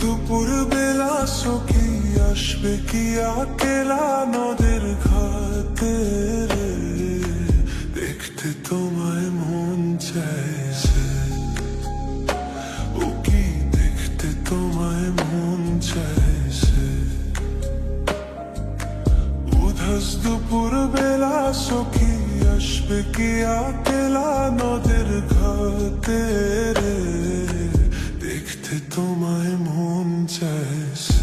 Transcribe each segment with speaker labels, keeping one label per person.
Speaker 1: দুপুর বেলা সখী আসবে কি আকেলা নদের রে? দেখতে তোমায় মন চাইছে। ও কি দেখতে তোমায় মন চাইছে? উধাস দুপুর বেলা সখী আসবে কি আকেলা নদের ঘাটে রে? তোমায় মন চাইছে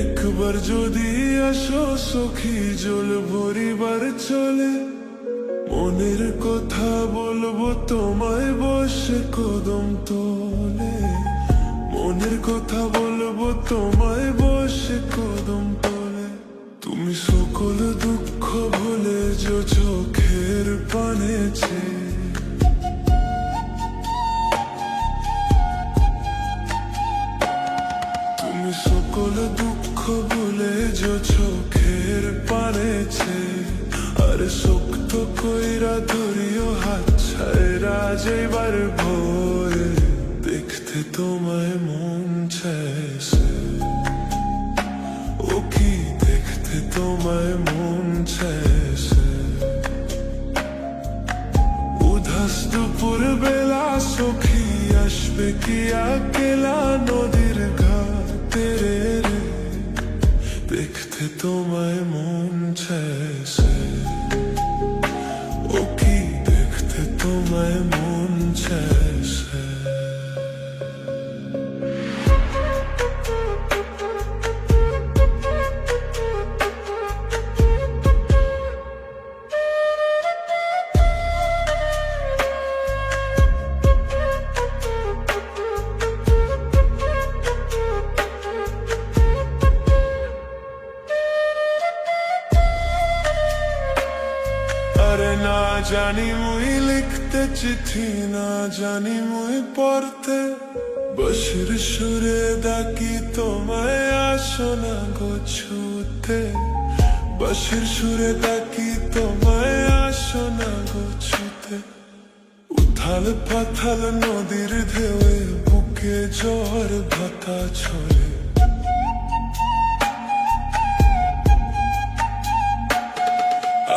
Speaker 1: একবার যদি আসো সখী জল ভরিবার চলে, মনের কথা বলব তোমায় বসে কদম তোলে। মনের কথা বলব তোমায় যে চোখের পানেছে আর শক্ত কইরা ধরিও হাত ছায়রা যাইবার ভয়ে দেখতে তোমায় মন চাইছে ও কি দেখতে তোমায় মন চাইছে উধাস দুপুর বেলা সখী আসবে কি আকেলা নদীর ঘাটে রে রে দেখতে তোমায় মন চাইছে ও কি দেখতে তোমায় মন চাইছে জানি মুই লিখতে চিঠি, না জানি মুই পড়তে। বসির সুরে ডাকি, তোমায় আসো না গোছুতে বসির সুরে ডাকি, তোমায় আসো না গোছুতে উথাল পাথাল নদীর ঢেউয়ে, বুকে জ্বর ভাতা ছড়ে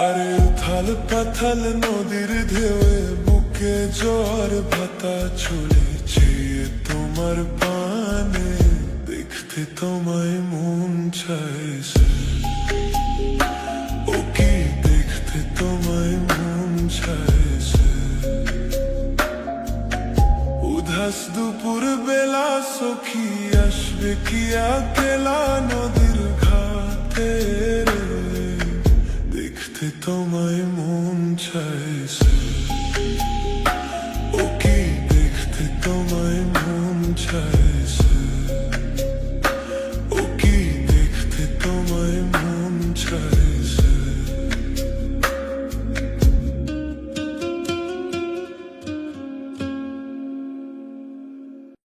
Speaker 1: আরে উথাল পাথাল নদীর ঢেউয়ে বুকে জ্বর, ভাতা চলেছে তোমার পানে। দেখতে তোমায় মন চাইছে ও কি দেখতে তোমায় মন চাইছে উধাস দুপুর বেলা সখী আসবে কি নদীর ও কি দেখতে তোমায় মন চাইছে